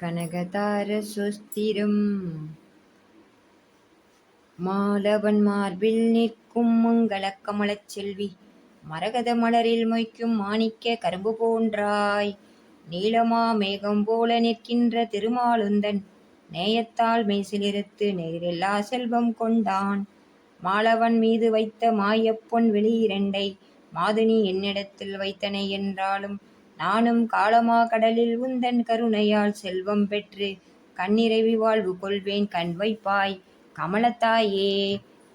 கனகதார சுஸ்திரம் மாலவன் மார்பில் நிற்கும் மங்களக் கமலச் செல்வி மரகத மலரில் மொய்க்கும் மாணிக்க கரும்பு போன்றாய். நீலமா மேகம் போல நிற்கின்ற திருமாலுந்தன் நேயத்தால் மெய்சிலிருத்து நேரில்லா செல்வம் கொண்டான். மாலவன் மீது வைத்த மாயப்பொன் வெளியிரண்டை மாதுனி என்னிடத்தில் வைத்தனை என்றாலும் நானும் காலமா கடலில் உந்தன் கருணையால் செல்வம் பெற்று கண்ணிறைவி வாழ்வு கொள்வேன் கண் வைப்பாய். கமலத்தாயே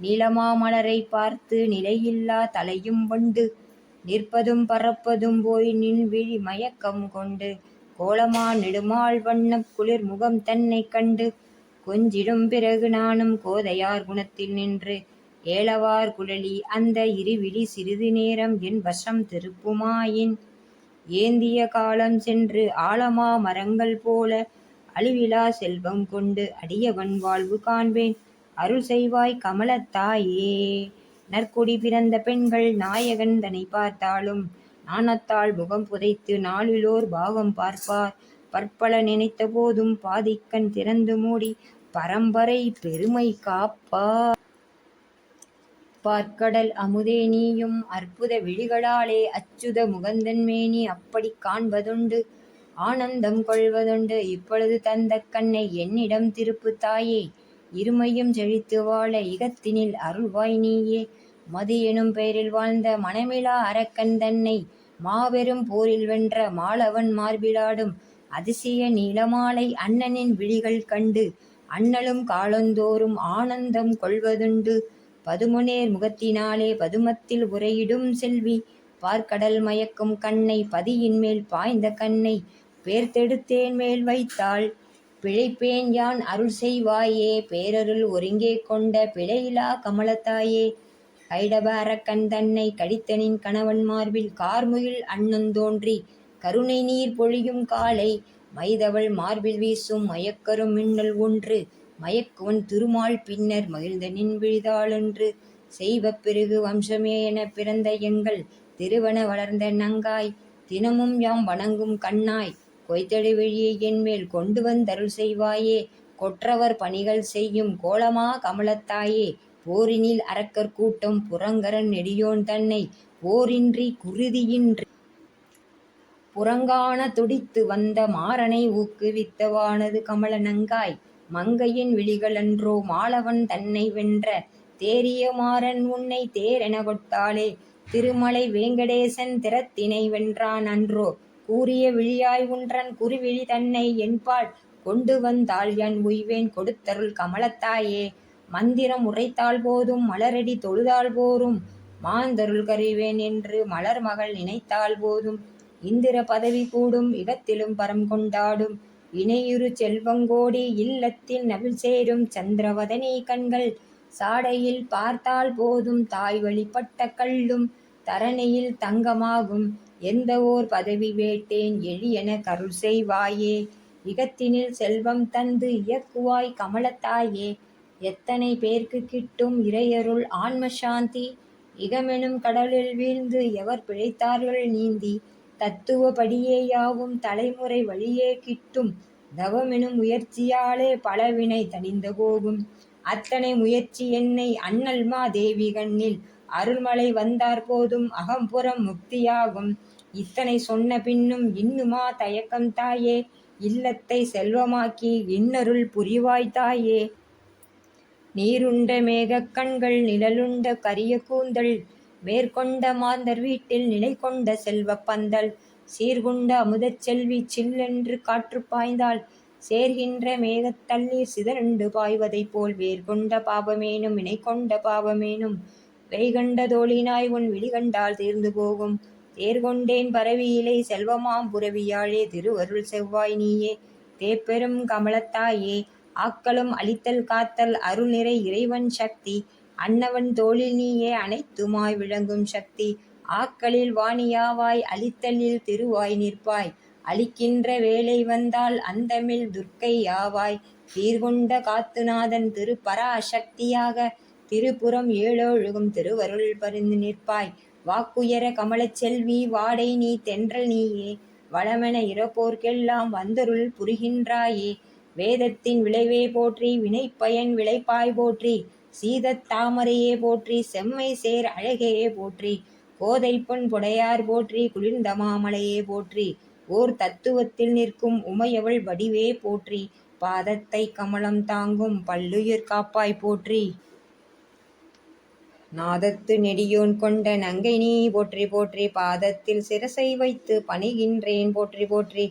நீலமா மலரை பார்த்து நிலையில்லா தலையும் கொண்டு நிற்பதும் பறப்பதும் போய் நின் விழி மயக்கம் கொண்டு கோலமா நெடுமாள் வண்ணம் குளிர் முகம் தன்னை கண்டு கொஞ்சிடும் பிறகு நானும் கோதையார் குணத்தில் நின்று ஏலவார் குழலி அந்த இருவிழி சிறிது நேரம் என் வசம் திருப்புமாயின் ஏந்திய காலம் சென்று ஆழமா மரங்கள் போல அழிவிலா செல்வம் கொண்டு அடியவன் வாழ்வு காண்பேன். அருள் செய்வாய் கமலத்தாயே நற்குடி பிறந்த பெண்கள் நாயகன் தனை பார்த்தாலும் நாணத்தால் முகம் புதைத்து நாளிலோர் பாகம் பார்ப்பார். பற்பல நினைத்த போதும் பாதிக்கண் திறந்து மூடி பரம்பரை பெருமை காப்பார். பார்க்கடல் அமுதே நீயும் அற்புத விழிகளாலே அச்சுத முகந்தன்மேனி அப்படி காண்பதுண்டு. ஆனந்தம் கொள்வதுண்டு. இப்பொழுது தந்த கண்ணை என்னிடம் திருப்பு தாயே. இருமையும் செழித்து வாழ இகத்தினில் அருள்வாய் நீயே. மது எனும் பெயரில் வாழ்ந்த மனமிலா அரக்கன் தன்னை மாபெரும் போரில் வென்ற மாலவன் மார்பிலாடும் அதிசய நீலமாலை அண்ணனின் விழிகள் கண்டு அண்ணலும் காலந்தோறும் ஆனந்தம் கொள்வதுண்டு. பதுமுனேர் முகத்தினாலே பதுமத்தில் உரையிடும் செல்வி பார்க்கடல் மயக்கும் கண்ணை பதியின் மேல் பாய்ந்த கண்ணை பேர்த்தெடுத்தேன் மேல் வைத்தாள். பிழைப்பேன் யான் அருள் செய்வாயே பேரருள் ஒருங்கே கொண்ட பிழையிலா கமலத்தாயே. கைடப அரக்கன் தன்னை கடித்தனின் கணவன் மார்பில் கார்முகில் அண்ணந்தோன்றி கருணை நீர் பொழியும் காலை மைதவள் மார்பில் வீசும் மயக்கரும் மின்னல் ஒன்று மயக்குவன் திருமால் பின்னர் மகிழ்ந்த நின்விழிதாளென்று. செய்வ பிறகு வம்சமே என பிறந்த எங்கள் திருவன வளர்ந்த நங்காய். தினமும் யாம் வணங்கும் கண்ணாய். கொய்தடி வழியை என்மேல் கொண்டு வந்தருள் செய்வாயே. கொற்றவர் பணிகள் செய்யும் கோலமா கமலத்தாயே. போரினில் அரக்கர் கூட்டம் புறங்கரன் நெடியோன் தன்னை. போரின்றி குருதியின்றி புறங்கான துடித்து வந்த மாறனை ஊக்குவித்தவானது கமல நங்காய். மங்கையின் விழிகளன்றோ மாலவன் தன்னை வென்ற தேரிய மாறன் உன்னை தேரென கொட்டாளே. திருமலை வேங்கடேசன் திறத்தினை வென்றான் அன்றோ. கூறிய விழியாய் உன்றன் குருவிழி தன்னை என்பாள் கொண்டு வந்தாள் என் உய்வேன் கொடுத்தருள் கமலத்தாயே. மந்திரம் உரைத்தால் போதும் மலரடி தொழுதால் போரும் மாந்தருள் கறிவேன் என்று மலர் மகள் நினைத்தால் போதும். இந்திர பதவி கூடும் இகத்திலும் பரம் கொண்டாடும். இணையுறு செல்வங்கோடி இல்லத்தில் நவில் சேரும் சந்திரவதனி கண்கள் சாடையில் பார்த்தால் போதும் தாய் வழிபட்ட கள்ளும் தரணியில் தங்கமாகும். எந்த ஓர் பதவி வேட்டேன் எளியென கருள் செய்வாயே. இகத்தினில் செல்வம் தந்து இயக்குவாய் கமலத்தாயே. எத்தனை பேர்க்கு கிட்டும் இறையருள் ஆன்ம சாந்தி. இகமெனும் கடலில் வீழ்ந்து எவர் பிழைத்தார்கள் நீந்தி. தத்துவபடியேயாவும் தலைமுறை வழியே கிட்டும் தவமெனும் முயற்சியாலே பலவினை தணிந்து போகும். அத்தனை முயற்சி என்னை அண்ணல்மா தேவி கண்ணில் அருள்மலை வந்தார் போதும் அகம்புறம் முக்தியாகும். இத்தனை சொன்ன பின்னும் இன்னுமா தயக்கம் தாயே? இல்லத்தை செல்வமாக்கி இன்னருள் புரிவாய் தாயே? நீருண்ட மேகக் கண்கள் நிழலுண்ட கரிய கூந்தல் மேற்கொண்ட மாந்தர் வீட்டில் நிலை கொண்ட செல்வப் பந்தல். சீர்குண்ட அமுதச் செல்வி சில்லென்று காற்று பாய்ந்தால் சேர்கின்ற மேகத்தண்ணீர் சிதறண்டு பாய்வதைப் போல் வேர்கொண்ட பாபமேனும் இணை கொண்ட பாவமேனும் வெய்கண்ட தோழினாய் உன் விழிகண்டால் தீர்ந்து போகும். தேர்கொண்டேன் பரவியிலே செல்வமாம் புரவியாழே திருவருள் செவ்வாய் நீயே. தேப்பெரும் கமலத்தாயே ஆக்களும் அழித்தல் காத்தல் அருள் நிறை இறைவன் சக்தி. அன்னவன் தோளில் நீயே அனைத்துமாய் விளங்கும் சக்தி ஆக்களில் வாணியாவாய் அழித்தலில் திருவாய் நிற்பாய். அழிக்கின்ற வேலை வந்தால் அந்தமில் துர்க்கை யாவாய். தீர்கொண்ட காத்துநாதன் திருப்பராசக்தியாக திருப்புறம் ஏழொழுகும் திருவருள் பரிந்து நிற்பாய். வாக்குயர கமலச் செல்வி வாடை நீ தென்றல் நீயே. வளமென இறப்போர்க்கெல்லாம் வந்தருள் புரிகின்றாயே. வேதத்தின் விளைவே போற்றி வினைப்பயன் விளைப்பாய் போற்றி. சீதத் தாமரையே போற்றி செம்மை சேர் அழகையே போற்றி கோதைப்பொன் புடையார் போற்றி குளிர்ந்த மாமலையே போற்றி ஓர் தத்துவத்தில் நிற்கும் உமையவள் வடிவே போற்றி பாதத்தை கமலம் தாங்கும் பல்லுயிர் காப்பாய் போற்றி. நாதத்து நெடியோன் கொண்ட நங்கை நீ போற்றி போற்றி பாதத்தில் சிரசை வைத்து பணிகின்றேன் போற்றி போற்றி.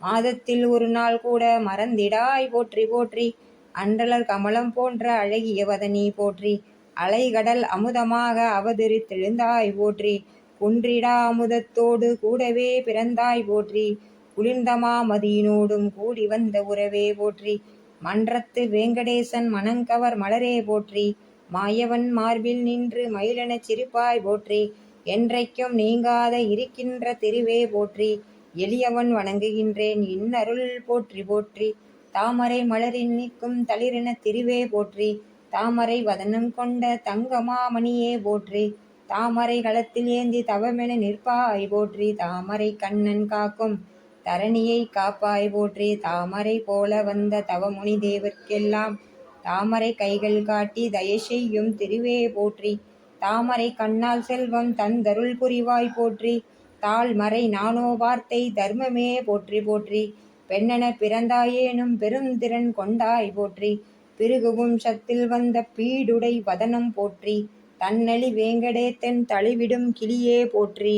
மாதத்தில் ஒரு நாள் கூட மறந்திடாய் போற்றி போற்றி. அன்றலர் கமலம் போன்ற அழகிய வதனி போற்றி அலைகடல் அமுதமாக அவதரித்தெழுந்தாய் போற்றி குன்றிடா அமுதத்தோடு கூடவே பிறந்தாய் போற்றி குளிர்ந்தமா மதியினோடும் கூடி வந்த உறவே போற்றி மன்றத்து வேங்கடேசன் மணங்கவர் மலரே போற்றி மாயவன் மார்பில் நின்று மயிலெனச் சிரிப்பாய் போற்றி என்றைக்கும் நீங்காத இருக்கின்ற திருவே போற்றி எளியவன் வணங்குகின்றேன் இன்னருள் போற்றி போற்றி தாமரை மலரின் நிற்கும் தளிரென திருவே போற்றி. தாமரை வதனம் கொண்ட தங்கமாமணியே போற்றி. தாமரை களத்தில் ஏந்தி தவமென நிற்பாய் போற்றி. தாமரை கண்ணன் காக்கும் தரணியை காப்பாய் போற்றி. தாமரை போல வந்த தவமுனி தேவர்க்கெல்லாம் தாமரை கைகள் காட்டி தயை செய்யும் திருவே போற்றி. தாமரை கண்ணால் செல்வம் தந்தருள் புரிவாய் போற்றி. தாழ்மறை நானோ வார்த்தை தர்மமே போற்றி போற்றி. பெண்ணென பிறந்தாயேனும் பெருந்திறன் கொண்டாய் போற்றி. பிருகுவும் சத்தில் வந்த பீடுடை வதனம் போற்றி. தன்னழி வேங்கடேத்தன் தளிவிடும் கிளியே போற்றி.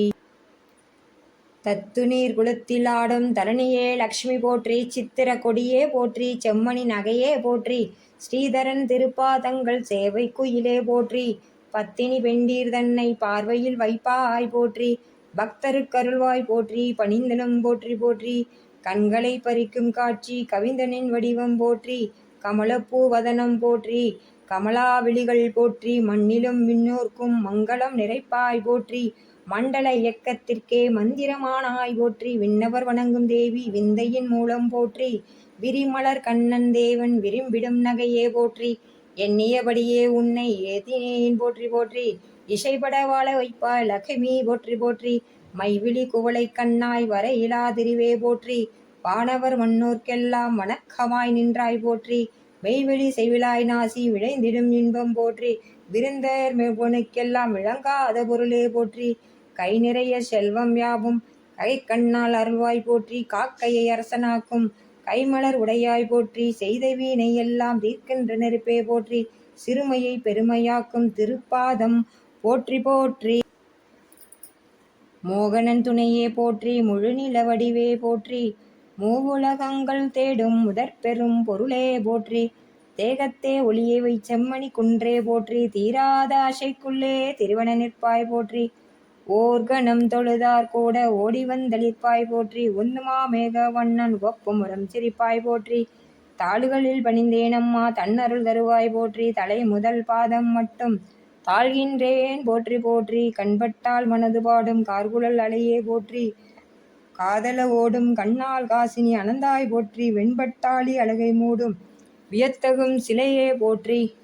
தத்துநீர் குளத்தில் ஆடும் தரணியே லக்ஷ்மி போற்றி. சித்திர கொடியே போற்றி. செம்மணி நகையே போற்றி. ஸ்ரீதரன் திருப்பாதங்கள் சேவை குயிலே போற்றி. பத்தினி பெண்டீர் தன்னை பார்வையில் வைப்பாய் போற்றி. பக்தருக்கருள்வாய் போற்றி. பணிந்தனம் போற்றி போற்றி. கண்களை பறிக்கும் காட்சி கவிந்தனின் வடிவம் போற்றி கமலப்பூ வதனம் போற்றி கமலா விழிகள் போற்றி மண்ணிலும் விண்ணோர்க்கும் மங்களம் நிறைப்பாய் போற்றி மண்டல இயக்கத்திற்கே மந்திரமானாய் போற்றி விண்ணவர் வணங்கும் தேவி விந்தையின் மூலம் போற்றி விரிமலர் கண்ணன் தேவன் விரும்பிடும் நகையே போற்றி எண்ணியபடியே உன்னை ஏதினேயின் போற்றி போற்றி. இசைபட வாழ வைப்பாய் லக்ஷ்மி போற்றி போற்றி மைவிழி குவளை கண்ணாய் வர இலாதிரிவே போற்றி வானவர் மன்னோர்க்கெல்லாம் வணக்கமாய் நின்றாய் போற்றி மெய்வெளி செய்விழாய் நாசி விளைந்திடும் இன்பம் போற்றி விருந்தர் மெவ்வனுக்கெல்லாம் விளங்காத பொருளே போற்றி கை நிறைய செல்வம் யாவும் கை கண்ணால் அருள்வாய் போற்றி காக்கையை அரசனாக்கும் கைமலர் உடையாய் போற்றி செய்த வீணை எல்லாம் தீர்க்கின்ற நெருப்பே போற்றி சிறுமையை பெருமையாக்கும் திருப்பாதம் போற்றி போற்றி. மோகனன் துணையே போற்றி முழுநில வடிவே போற்றி. மூவுலகங்கள் தேடும் முதற்பெரும் பொருளே போற்றி. தேகத்தே ஒளியை வை செம்மணி குன்றே போற்றி. தீராத ஆசைக்குள்ளே திருவன நிற்பாய் போற்றி. ஓர்கணம் தொழுதார் கூட ஓடி வந்தளிப்பாய் போற்றி. உந்துமா மேக வண்ணன் ஒப்புமுறம் சிரிப்பாய் போற்றி. தாளுகளில் பணிந்தேனம்மா தன்னருள் தருவாய் போற்றி. தலை முதல் பாதம் மட்டும் தாழ்கின்றேன் போற்றி போற்றி. கண்பட்டால் மனது பாடும். கார்குழல் அலையே போற்றி. காதல ஓடும். கண்ணால் காசினி அனந்தாய் போற்றி. வெண்பட்டாளி அழகை மூடும். வியத்தகும் சிலையே போற்றி.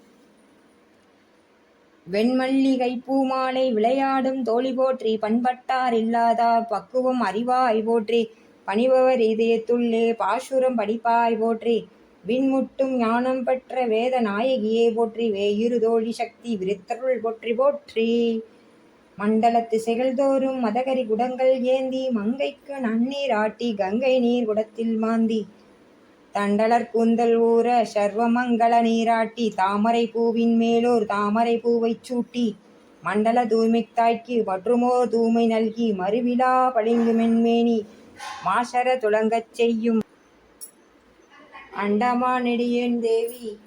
வெண்மல்லிகை பூமாலை விளையாடும் தோழி போற்றி. பண்பட்டார் இல்லாதார் பக்குவம் அறிவாய் போற்றி. பணிபவர் இதயத்துள்ளே பாசுரம் படிப்பாய் போற்றி. விண்முட்டும் ஞானம் பெற்ற வேத நாயகியே போற்றி வேயிரு தோழி சக்தி விருத்தருள் போற்றி போற்றி. மண்டல திசைகள் தோறும் மதகரி குடங்கள் ஏந்தி மங்கைக்கு நன்னீர் ஆட்டி கங்கை நீர் குடத்தில் மாந்தி. தண்டலர் கூந்தல் ஊற சர்வமங்கள நீராட்டி தாமரை பூவின் மேலோர் தாமரை பூவைச் சூட்டி. மண்டல தூய்மைத்தாய்க்கு மற்றுமோர் தூய்மை நல்கி மறுவிழா பளிங்கு மென்மேனி. மாசர துளங்கச் செய்யும் அண்டமா நெடியேன் தேவி.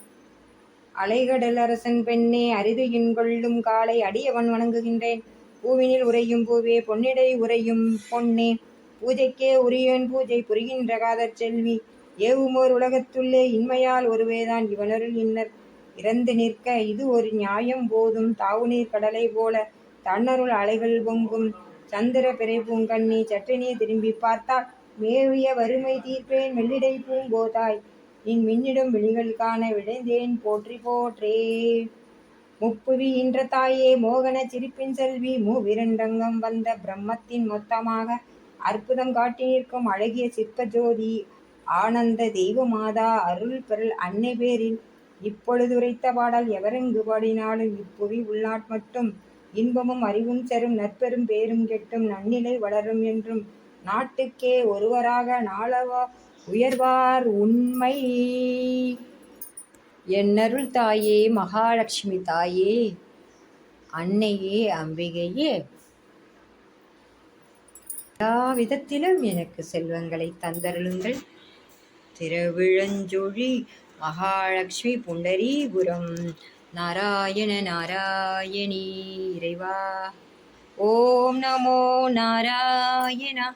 அலைகடல் அரசன் பெண்ணே அரிது கொள்ளும் காலை அடியவன் வணங்குகின்றேன். பூவினில் உறையும் பூவே பொன்னிடை உறையும் பொன்னே. பூஜைக்கே உரியன் பூஜை புரிகின்ற காதற் செல்வி. ஏவுமோர் உலகத்துள்ளே இன்மையால் ஒருவேதான் இவனருள் இன்னர். இறந்து நிற்க இது ஒரு நியாயம் போதும். தாவுநீர் கடலை போல தன்னருள் அலைகள் பொங்கும். சந்திர பிறை பூங்கண்ணி சற்றினே திரும்பி பார்த்தால் மேவிய வறுமை தீர்ப்பேன் மெல்லிடை பூங்கோதாய். நின் மின்னிடும் விழிகள் காண விழைந்தேன் போற்றி போற்றே. முப்புவி என்ற தாயே மோகன சிரிப்பின் செல்வி மூவிரண்டங்கம் வந்த பிரம்மத்தின் மொத்தமாக அற்புதம் காட்டி நிற்கும் அழகிய சிற்ப ஜோதி ஆனந்த தெய்வமாதா அருள் பெருள் அன்னை பேரில். இப்பொழுது உரைத்த பாடல் எவரெங்கு பாடினாலும் இப்புவி உள்நாட் மட்டும் இன்பமும் அறிவும் செரும் நற்பெரும் பேரும் கெட்டும் நன்னிலை வளரும் என்றும் நாட்டுக்கே ஒருவராக நாளவா உயர்வார் உண்மை. என்னருள் தாயே மகாலட்சுமி தாயே அன்னையே அம்பிகையே. எல்லா விதத்திலும் எனக்கு செல்வங்களை தந்தருளுங்கள். திருவிழஞ்சொழி மகாலட்சுமி புண்டரீபுரம். நாராயண நாராயணி இறைவா. ஓம் நமோ நாராயணா.